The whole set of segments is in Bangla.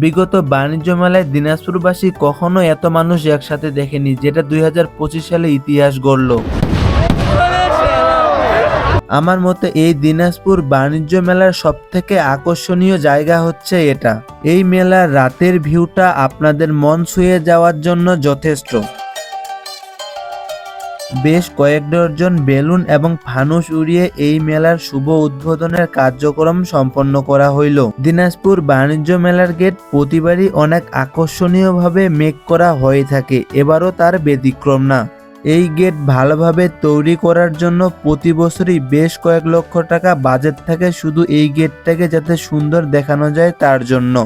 বিগত বাণিজ্য মেলায় দিনাজপুরবাসী কখনো এত মানুষ একসাথে দেখেনি, যেটা দুই হাজার পঁচিশ সালে ইতিহাস গড়ল। আমার মতে এই দিনাজপুর বাণিজ্য মেলার সব থেকে আকর্ষণীয় জায়গা হচ্ছে এটা। এই মেলার রাতের ভিউটা আপনাদের মন ছুঁয়ে যাওয়ার জন্য যথেষ্ট। বেশ কয়েক ডজন বেলুন এবং ফানুস উড়িয়ে এই মেলার শুভ উদ্বোধনের কার্যক্রম সম্পন্ন করা হইল। দিনাজপুর বাণিজ্য মেলার গেট প্রতিবারই অনেক আকর্ষণীয়ভাবে মেক করা হয়ে থাকে, এবারও তার ব্যতিক্রম না। এই গেট ভালোভাবে তৈরি করার জন্য প্রতি বছরই বেশ কয়েক লক্ষ টাকা বাজেট থাকে শুধু এই গেটটাকে যাতে সুন্দর দেখানো যায় তার জন্য।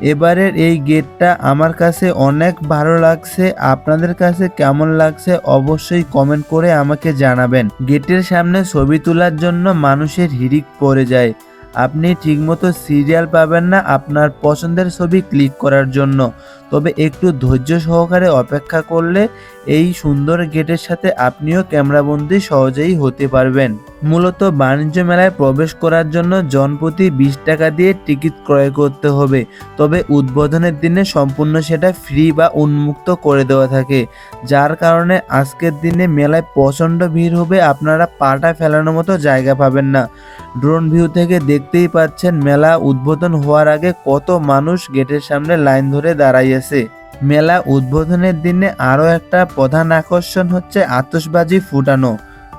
এবারের এই গেটটা আমার কাছে অনেক ভালো লাগছে। আপনাদের কাছে কেমন লাগছে অবশ্যই কমেন্ট করে আমাকে জানাবেন। গেটের সামনে ছবি তোলার জন্য মানুষের হিড়িক পড়ে যায়। আপনি ঠিকমতো সিরিয়াল পাবেন না আপনার পছন্দের ছবি ক্লিক করার জন্য। তবে একটু ধৈর্য সহকারে অপেক্ষা করলে এই সুন্দর গেটের সাথে আপনিও ক্যামেরাবন্দি সহজেই হতে পারবেন। মূলত বাণিজ্য মেলায় প্রবেশ করার জন্য জনপ্রতি বিশ টাকা দিয়ে টিকিট ক্রয় করতে হবে, তবে উদ্বোধনের দিনে সম্পূর্ণ সেটা ফ্রি বা উন্মুক্ত করে দেওয়া থাকে। যার কারণে আজকের দিনে মেলায় প্রচণ্ড ভিড় হবে, আপনারা পাটা ফেলানোর মতো জায়গা পাবেন না। ড্রোন ভিউ থেকে দেখতেই পাচ্ছেন মেলা উদ্বোধন হওয়ার আগে কত মানুষ গেটের সামনে লাইন ধরে দাঁড়াইয়াছে মেলা উদ্বোধনের দিনে আরও একটা প্রধান আকর্ষণ হচ্ছে আতসবাজি ফুটানো।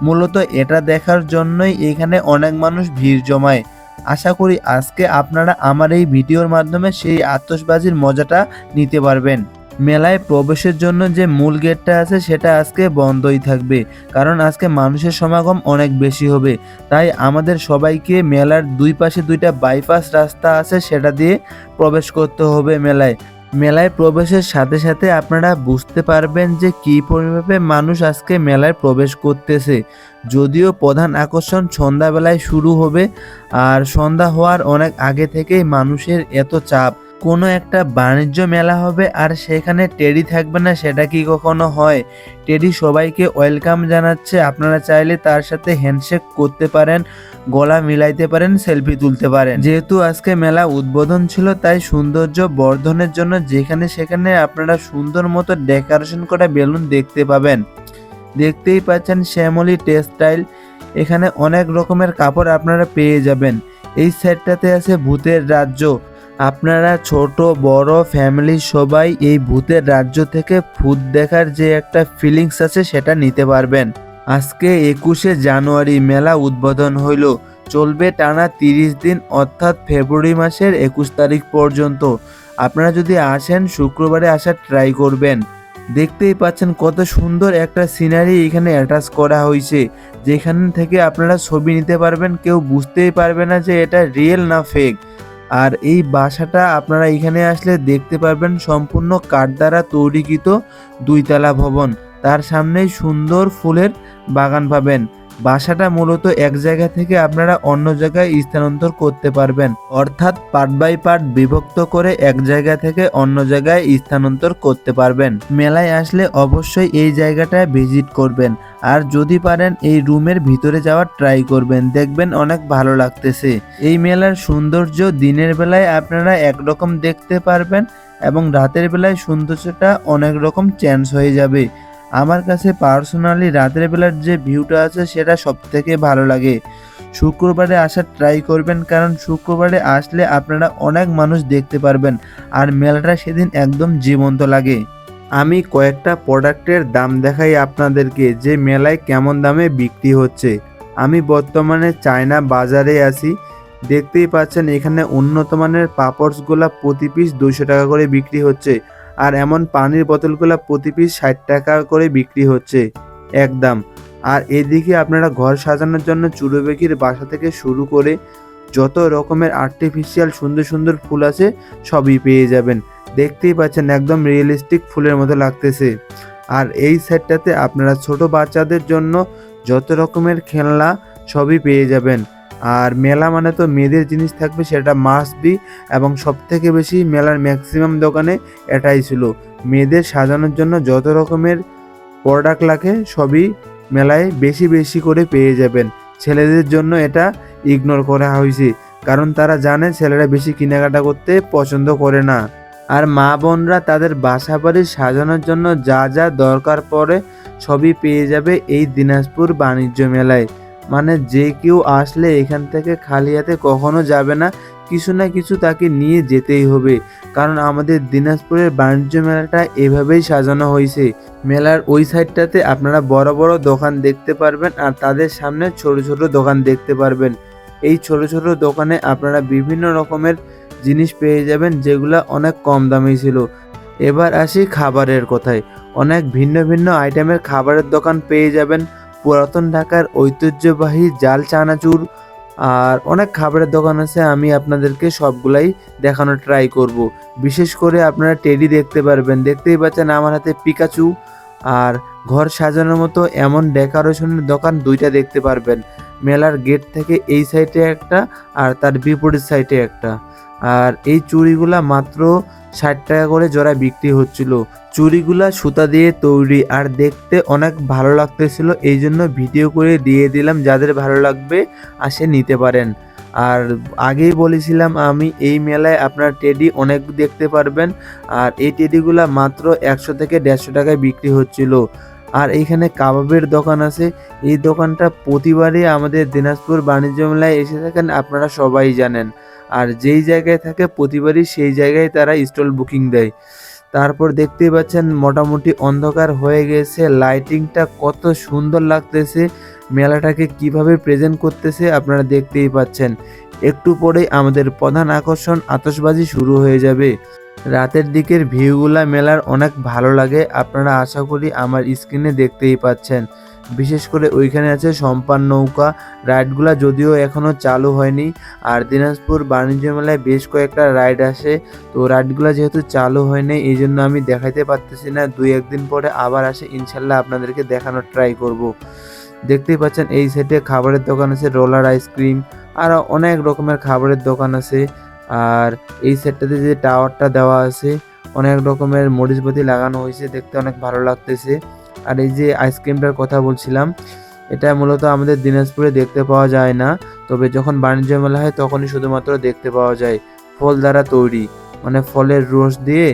মূলত এটা দেখার জন্যই এখানে অনেক মানুষ ভিড় জমায়। আশা করি আজকে আপনারা আমার এই ভিডিওর মাধ্যমে সেই আতসবাজির মজাটা নিতে পারবেন। মেলায় প্রবেশের জন্য যে মূল গেটটা আছে সেটা আজকে বন্ধই থাকবে, কারণ আজকে মানুষের সমাগম অনেক বেশি হবে। তাই আমাদের সবাইকে মেলার দুই পাশে দুইটা বাইপাস রাস্তা আছে সেটা দিয়ে প্রবেশ করতে হবে মেলায়। মেলায় প্রবেশের সাথে সাথে আপনারা বুঝতে পারবেন যে কী পরিমাপে মানুষ আজকে মেলায় প্রবেশ করতেছে। যদিও প্রধান আকর্ষণ সন্ধ্যাবেলায় শুরু হবে, আর সন্ধ্যা হওয়ার অনেক আগে থেকেই মানুষের এত চাপ। কোনো একটা বাণিজ্য মেলা হবে আর সেখানে টেডি থাকবে না, সেটা কি কখনো হয়? টেডি সবাইকে ওয়েলকাম জানাচ্ছে, আপনারা চাইলে তার সাথে হ্যান্ডশেক করতে পারেন, গলা মিলাইতে পারেন, সেলফি তুলতে পারেন। যেহেতু আজকে মেলা উদ্বোধন ছিল, তাই সৌন্দর্য বর্ধনের জন্য যেখানে সেখানে আপনারা সুন্দর মতো ডেকোরেশন করা বেলুন দেখতে পাবেন। দেখতেই পাচ্ছেন শ্যামলি টেক্সটাইল, এখানে অনেক রকমের কাপড় আপনারা পেয়ে যাবেন। এই সেটটাতে আছে ভূতের রাজ্য। আপনারা ছোট, বড় ফ্যামিলি সবাই এই ভূতের রাজ্য থেকে ভূত দেখার যে একটা ফিলিংস আছে সেটা নিতে পারবেন। আজকে একুশে জানুয়ারি মেলা উদ্বোধন হইল। চলবে টানা তিরিশ দিন, অর্থাৎ ফেব্রুয়ারি মাসের একুশ তারিখ পর্যন্ত। আপনারা যদি আসেন, শুক্রবারে আসার ট্রাই করবেন। দেখতেই পাচ্ছেন কত সুন্দর একটা সিনারি এখানে অ্যাটাচ করা হয়েছে যেখান থেকে আপনারা ছবি নিতে পারবেন, কেউ বুঝতেই পারবে না যে এটা রিয়েল না ফেক আর এই বাসাটা আপনারা এখানে আসলে দেখতে পারবেন সম্পূর্ণ কাঠ দ্বারা তৈরিকৃত দুইতলা ভবন। তার সামনেই সুন্দর ফুলের বাগান পাবেন। বাসাটা মূলত এক জায়গা থেকে আপনারা অন্য জায়গায় স্থানান্তর করতে পারবেন। অর্থাৎ পার্ট বাই পার্ট বিভক্ত করে এক জায়গা থেকে অন্য জায়গায় স্থানান্তর করতে পারবেন। মেলায় আসলে অবশ্যই এই জায়গাটায় ভিজিট করবেন। আর যদি পারেন এই রুমের ভিতরে যাওয়ার ট্রাই করবেন, দেখবেন অনেক ভালো লাগতেছে। এই মেলার সৌন্দর্য দিনের বেলায় আপনারা একরকম দেখতে পারবেন এবং রাতের বেলায় সৌন্দর্যটা অনেক রকম চেঞ্জ হয়ে যাবে। আমার কাছে পার্সোনালি রাতের বেলার যে ভিউটা আছে, সেটা সব থেকে ভালো লাগে। শুক্রবারে আসার ট্রাই করবেন, কারণ শুক্রবারে আসলে আপনারা অনেক মানুষ দেখতে পারবেন, আর মেলাটা সেদিন একদম জীবন্ত লাগে। আমি কয়েকটা প্রোডাক্টের দাম দেখাই আপনাদেরকে যে মেলায় কেমন দামে বিক্রি হচ্ছে। আমি বর্তমানে চায়না বাজারে আছি। দেখতেই পাচ্ছেন এখানে উন্নত মানের পাপড়সগুলা প্রতি পিস দুশো টাকা করে বিক্রি হচ্ছে আর এমন পানির বোতলগুলো প্রতি পিস ষাট টাকা করে বিক্রি হচ্ছে একদম। আর এদিকে আপনারা ঘর সাজানোর জন্য চুরুবেকির বাসা থেকে শুরু করে যত রকমের আর্টিফিশিয়াল সুন্দর সুন্দর ফুল আছে সবই পেয়ে যাবেন। দেখতেই পাচ্ছেন একদম রিয়েলিস্টিক ফুলের মতো লাগতেছে। আর এই সেটটাতে আপনারা ছোট বাচ্চাদের জন্য যত রকমের খেলনা সবই পেয়ে যাবেন। আর মেলা মানে তো মেয়েদের জিনিস থাকবে, সেটা মাস্ট বি এবং সব থেকে বেশি মেলার ম্যাক্সিমাম দোকানে এটাই ছিল। মেয়েদের সাজানোর জন্য যত রকমের প্রোডাক্ট লাগে, সবই মেলায় বেশি বেশি করে পেয়ে যাবেন। ছেলেদের জন্য এটা ইগনোর করা হয়েছে, কারণ তারা জানে ছেলেরা বেশি কেনাকাটা করতে পছন্দ করে না। আর মা বোনরা তাদের বাসা বাড়ি সাজানোর জন্য যা যা দরকার পড়ে সবই পেয়ে যাবে এই দিনাজপুর বাণিজ্য মেলায়। মানে যে কেউ আসলে এখান থেকে খালি হাতে কখনো যাবে না, কিছু না কিছু তাকে নিয়ে যেতেই হবে। কারণ আমাদের দিনাজপুরের বাণিজ্য মেলাটা এভাবেই সাজানো হয়েছে। মেলার ওই সাইডটাতে আপনারা বড় বড় দোকান দেখতে পারবেন আর তাদের সামনে ছোট ছোট দোকান দেখতে পারবেন। এই ছোট ছোট দোকানে আপনারা বিভিন্ন রকমের জিনিস পেয়ে যাবেন যেগুলা অনেক কম দামে ছিল। এবার আসি খাবারের কথায়। অনেক ভিন্ন ভিন্ন আইটেমের খাবারের দোকান পেয়ে যাবেন। পুরাতন ঢাকার ঐতিহ্যবাহী জাল চানাচুর। আর অনেক খাবারের দোকান আছে, আমি আপনাদেরকে সবগুলাই দেখানোর ট্রাই করব। বিশেষ করে আপনারা টেডি দেখতে পারবেন। দেখতেই পাচ্ছেন আমার হাতে পিকাচু আর ঘর সাজানোর মতো এমন ডেকোরেশনের দোকান দুইটা দেখতে পারবেন। মেলার গেট থেকে এই সাইডে একটা আর তার বিপরীত সাইডে একটা। আর এই চুড়িগুলা মাত্র ষাট টাকা করে জোড়া বিক্রি হচ্ছিল। চুড়িগুলা সুতা দিয়ে তৈরি আর দেখতে অনেক ভালো লাগতেছিল, এই জন্য ভিডিও করে দিয়ে দিলাম, যাদের ভালো লাগবে আসে নিতে পারেন। আর আগেই বলেছিলাম আমি, এই মেলায় আপনার টেডি অনেক দেখতে পারবেন, আর এই টেডিগুলা মাত্র একশো থেকে দেড়শো টাকায় বিক্রি হচ্ছিল। আর এইখানে কাবাবের দোকান আছে, এই দোকানটা প্রতিবারই আমাদের দিনাজপুর বাণিজ্য মেলায় এসে থাকেন, আপনারা সবাই জানেন। আর যেই জায়গায় থাকে প্রতিবারই সেই জায়গায় তারা স্টল বুকিং দেয়। তারপর দেখতেই পাচ্ছেন মোটামুটি অন্ধকার হয়ে গেছে লাইটিংটা কত সুন্দর লাগতেছে, মেলাটাকে কীভাবে প্রেজেন্ট করতেছে আপনারা দেখতেই পাচ্ছেন। একটু পরেই আমাদের প্রধান আকর্ষণ আতশবাজি শুরু হয়ে যাবে। রাতের দিকের ভিউগুলা মেলার অনেক ভালো লাগে, আপনারা আশা করি আমার স্ক্রিনে দেখতেই পাচ্ছেন। বিশেষ করে ওইখানে আছে সম্পান নৌকা, রাইডগুলা যদিও এখনও চালু হয়নি। আর দিনাজপুর বাণিজ্য মেলায় বেশ কয়েকটা রাইড আসে, তো রাইডগুলো যেহেতু চালু হয়নি এই জন্য আমি দেখাইতে পারতেছি না। দুই একদিন পরে আবার আসে, ইনশাল্লাহ আপনাদেরকে দেখানোর ট্রাই করব। দেখতেই পাচ্ছেন, এই সাইডে খাবারের দোকান আছে, রোলার আইসক্রিম আরও অনেক রকমের খাবারের দোকান আছে। আর এই সেটটাতে যে টাওয়ারটা দেওয়া আছে, অনেক রকমের মরিচবাতি লাগানো হয়েছে, দেখতে অনেক ভালো লাগতেছে। আর এই যে আইসক্রিমটার কথা বলছিলাম, এটা মূলত আমাদের দিনাজপুরে দেখতে পাওয়া যায় না। তবে যখন বাণিজ্য মেলা হয়, তখনই শুধুমাত্র দেখতে পাওয়া যায়। ফল দ্বারা তৈরি মানে ফলের রস দিয়ে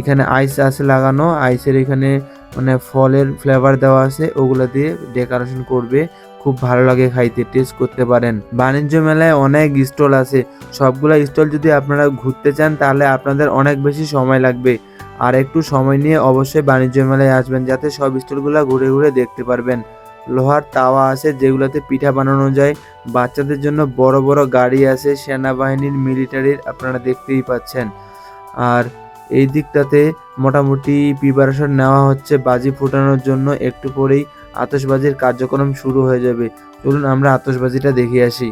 এখানে আইস আছে লাগানো আইসের এখানে মানে ফলের ফ্লেভার দেওয়া আছে, ওগুলো দিয়ে ডেকোরেশন করবে। খুব ভালো লাগে খাইতে টেস্ট করতে পারেন। বাণিজ্য মেলায় অনেক স্টল আছে। সবগুলো স্টল যদি আপনারা ঘুরতে চান, তাহলে আপনাদের অনেক বেশি সময় লাগবে। আর একটু সময় নিয়ে অবশ্যই বাণিজ্য মেলায় আসবেন যাতে সব স্টলগুলো ঘুরে ঘুরে দেখতে পারবেন। লোহার তাওয়া আছে যেগুলোতে পিঠা বানানো যায়। বাচ্চাদের জন্য বড় বড় গাড়ি আছে, সেনাবাহিনীর, মিলিটারির, আপনারা দেখতেই পাচ্ছেন। আর এই দিকটাতে মোটামুটি প্রিপারেশন নেওয়া হচ্ছে বাজি ফুটানোর জন্য। একটু পরেই আতশবাজির কার্যক্রম শুরু হয়ে যাবে। চলুন আমরা আতশবাজিটা দেখে আসি।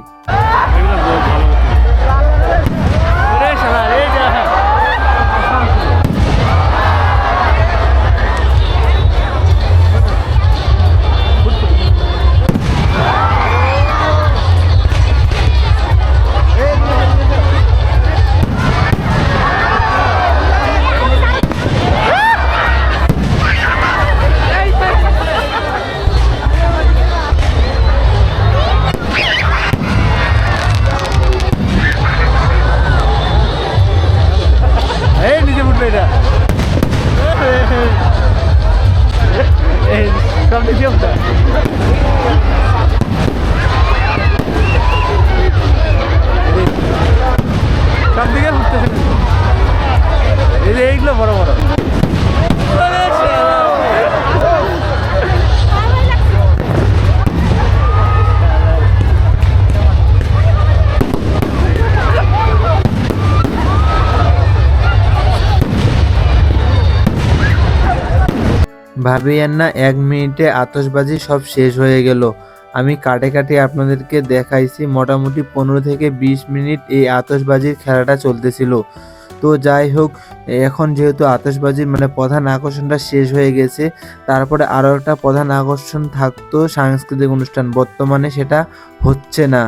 ভাবিয়েন না, এক মিনিটে আতশবাজি সব শেষ হয়ে গেল। আমি কাটে কাটে আপনাদেরকে দেখাইছি, মোটামুটি পনেরো থেকে বিশ মিনিট এই আতশবাজির খেলাটা চলতেছিল। তো যাই হোক, এখন যেহেতু আতশবাজির মানে প্রধান আকর্ষণটা শেষ হয়ে গেছে, তারপরে আরও একটা প্রধান আকর্ষণ থাকতো সাংস্কৃতিক অনুষ্ঠান। বর্তমানে সেটা হচ্ছে না।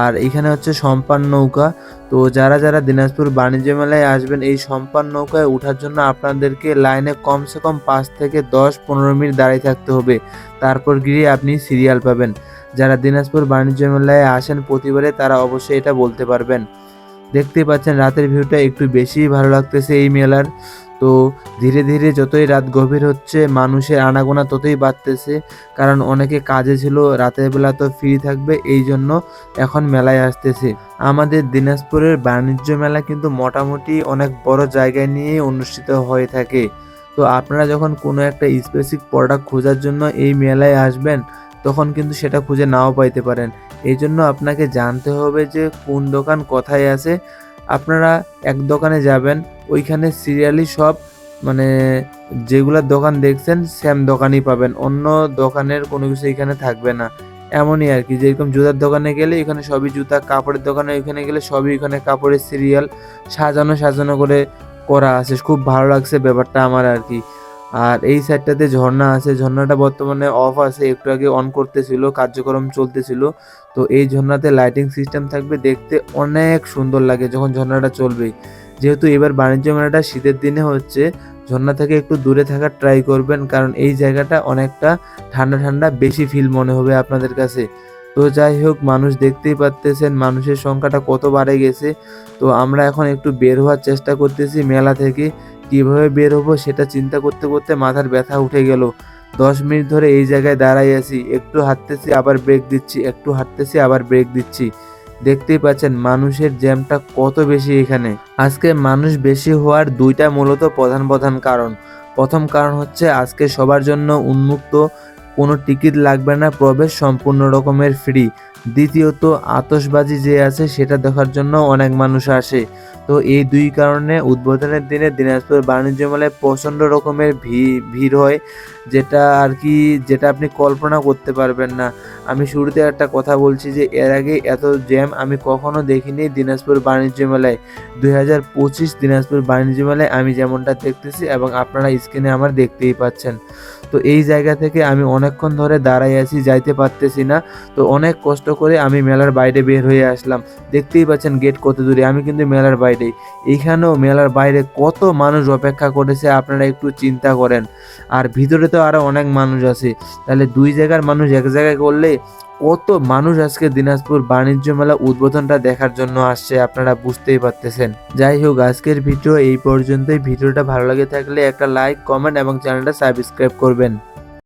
আর এখানে হচ্ছে সম্পান নৌকা। তো যারা যারা দিনাজপুর বাণিজ্য মেলায় আসবেন, এই সম্পান নৌকায় ওঠার জন্য আপনাদেরকে লাইনে কমসে কম পাঁচ থেকে দশ পনেরো মিনিট দাঁড়িয়ে থাকতে হবে। তারপর গিয়ে আপনি সিরিয়াল পাবেন। যারা দিনাজপুর বাণিজ্য মেলায় আসেন প্রতিবারে, তারা অবশ্যই এটা বলতে পারবেন। দেখতেই পাচ্ছেন, রাতের ভিউটা একটু বেশি ভালো লাগতেছে এই মেলার। তো ধীরে ধীরে যতই রাত গভীর হচ্ছে, মানুষের আনাগোনা ততই বাড়তেছে। কারণ অনেকে কাজে ছিল, রাতের বেলা তো ফ্রি থাকবে এই জন্য এখন মেলায় আসতেছে। আমাদের দিনাজপুরের বাণিজ্য মেলা কিন্তু মোটামুটি অনেক বড় জায়গায় নিয়ে অনুষ্ঠিত হয়ে থাকে। তো আপনারা যখন কোনো একটা স্পেসিফিক প্রোডাক্ট খোঁজার জন্য এই মেলায় আসবেন, তখন কিন্তু সেটা খুঁজে নাও পাইতে পারেন। এই জন্য আপনাকে জানতে হবে যে কোন দোকান কোথায় আছে আপনারা এক দোকানে যাবেন, ওইখানে সিরিয়ালি সব মানে যেগুলা দোকান দেখছেন সেম দোকানই পাবেন। অন্য দোকানের কোনো কিছু এখানে থাকবে না। এমনই আর কি, যেরকম জুতার দোকানে গেলে এখানে সবই জুতা, কাপড়ের দোকানে ওইখানে গেলে সবই এখানে কাপড়ের সিরিয়াল সাজানো সাজানো করে করা আছে। খুব ভালো লাগছে ব্যাপারটা আমার আর কি। আর এই সাইডটাতে ঝর্ণা আছে। ঝর্ণাটা বর্তমানে অফ আছে, একটু আগে অন করতেছিল, কার্যক্রম চলতেছিল। তো এই ঝর্ণাতে লাইটিং সিস্টেম থাকবে, দেখতে অনেক সুন্দর লাগে যখন ঝর্ণাটা চলবে। যেহেতু এবার বাণিজ্য মেলাটা শীতের দিনে হচ্ছে, ঝর্ণা থেকে একটু দূরে থাকার ট্রাই করবেন, কারণ এই জায়গাটা অনেকটা ঠান্ডা ঠান্ডা, বেশি ফিল মনে হবে আপনাদের কাছে। তো যাই হোক, মানুষ দেখতেই পারতেছেন, মানুষের সংখ্যাটা কত বাড়ে গেছে। তো আমরা এখন একটু বের হওয়ার চেষ্টা করতেছি মেলা থেকে। কীভাবে বের হব সেটা চিন্তা করতে করতে মাথার ব্যথা উঠে গেল। দশ মিনিট ধরে এই জায়গায় দাঁড়াই আছি, একটু হাঁটতেছি, আবার ব্রেক দিচ্ছি, একটু হাঁটতেছি, আবার ব্রেক দিচ্ছি। দেখতেই পাচ্ছেন, মানুষের জ্যামটা কত বেশি এখানে। আজকে মানুষ বেশি হওয়ার দুইটা মূলত প্রধান প্রধান কারণ। প্রথম কারণ হচ্ছে, আজকে সবার জন্য উন্মুক্ত কোনো টিকিট লাগবে না, প্রবেশ সম্পূর্ণ রকমের ফ্রি দ্বিতীয়ত আতসবাজি যে আছে সেটা দেখার জন্য অনেক মানুষ আসে। তো এই দুই কারণে উদ্বোধনের দিনে দিনাজপুর বাণিজ্য মেলায় প্রচণ্ড রকমের ভিড় হয়, যেটা আর কি, যেটা আপনি কল্পনা করতে পারবেন না। আমি শুরুতে একটা কথা বলছি যে, এর আগে এত জ্যাম আমি কখনো দেখিনি দিনাজপুর বাণিজ্য মেলায়। দুই হাজার পঁচিশ দিনাজপুর বাণিজ্য মেলায় আমি যেমনটা দেখতেছি এবং আপনারা স্ক্রিনে আমার দেখতেই পাচ্ছেন। তো এই জায়গা থেকে আমি অনেকক্ষণ ধরে দাঁড়াই আছি, যাইতে পারতেছি না। তো অনেক কষ্ট করে আমি মেলার বাইরে বের হয়ে আসলাম। দেখতেই পাচ্ছেন গেট কত দূরে, আমি কিন্তু মেলার বাইরেই। এইখানেও মেলার বাইরে কত মানুষ অপেক্ষা করেছে, আপনারা একটু চিন্তা করেন। আর ভিতরে তো আরও অনেক মানুষ আছে। তাহলে দুই জায়গার মানুষ এক জায়গায় করলে কত মানুষ আজকে দিনাজপুর বাণিজ্য মেলা উদ্বোধনটা দেখার জন্য আসছে, আপনারা বুঝতেই পারতেছেন। যাই হোক, আজকের ভিডিও এই পর্যন্তই। ভিডিওটা ভালো লাগে থাকলে একটা লাইক কমেন্ট এবং চ্যানেলটা সাবস্ক্রাইব করবেন।